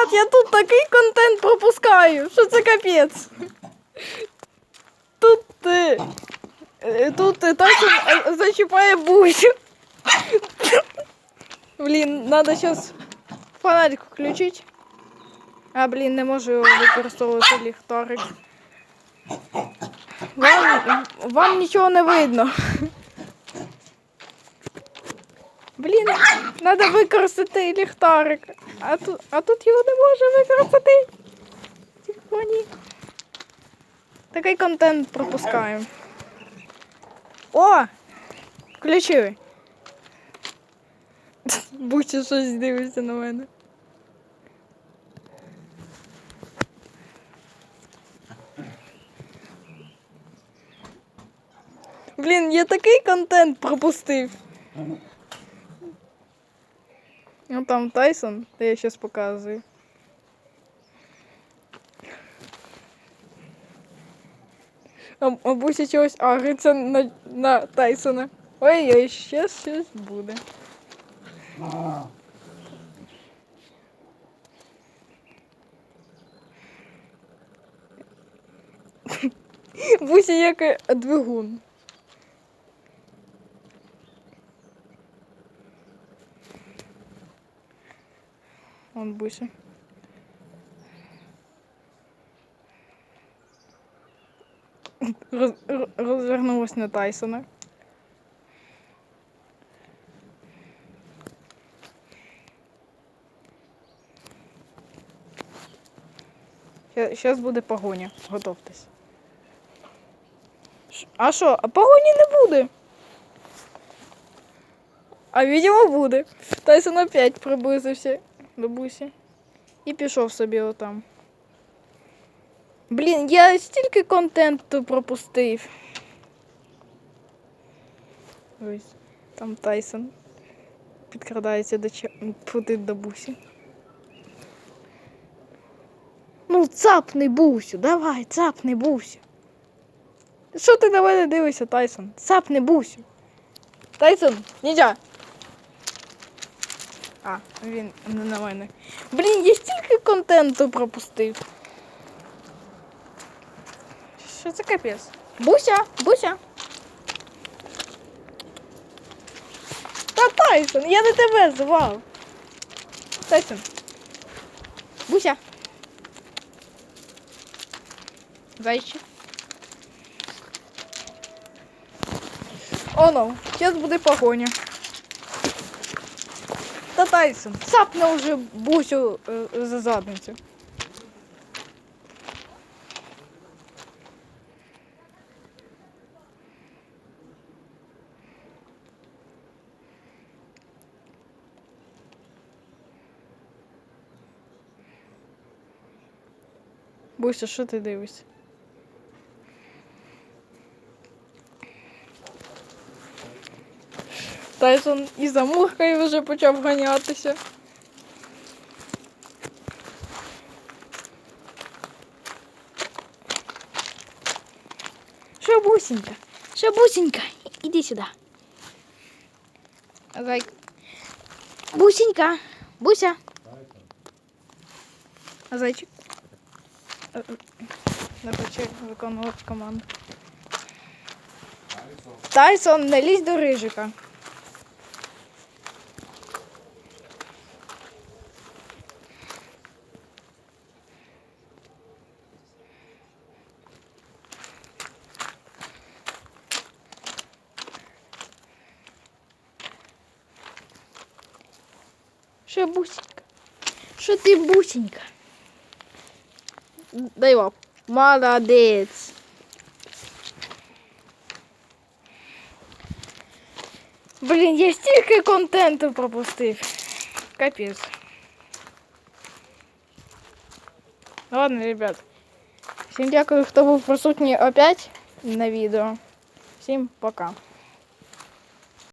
Ребят, я тут такий контент пропускаю. Що це капець? Тут ти. е, Тут е, е, зачіпає бусю. Блін, надо зараз фонарик включити. А, блін, не можу використовувати ліхтарик. Вам, вам нічого не видно. Блін, треба використати ліхтарик. А тут, а тут його не може використати. Тихоні. Такий контент пропускаємо. О! Включили. Буча щось дивиться на мене. Блін, я такий контент пропустив. Ну там Тайсон, де я зараз показую. А, а Буся чогось агриться на, на Тайсона. Ой-ой, щас щось буде. Буся як двигун. Он Буся. Роз, розвернулась на Тайсона. Зараз буде погоня. Готовтесь. А що? А погоні не буде. А відео буде. Тайсон опять приблизився до бусі. І пішов собі отам. Блін, я стільки контенту пропустив. Ось, там Тайсон. Підкрадається до ча... Путить до бусі. Ну, цапни бусю, давай, цапни бусю. Що ти на мене дивишся, Тайсон? Цапни бусю. Тайсон, нельзя. А, він не на мене. Блін, я стільки контенту пропустив. Що це капець? Буся, Буся. Та Тайсон, я не тебе звав. Тайсон. Буся. Зайчик. О, ну, зараз буде погоня. Та Тайсон, цапне вже Бусю е, за задницю. Буся, що ти дивишся? Тайсон і за мухкою вже почав ганятися. Що, бусенька? Що, бусенька? Іди сюди. Зайка. Бусенька. Буся. А зайчик? Не хоче виконувати команду. Тайсон, не лізь до рижика. Що, бусенька? Що ти бусенька? Дай лап. Молодець. Блін, я стільки контенту пропустив. Капець. Ладно, ребят. Всім дякую, хто був присутній опять на відео. Всім пока.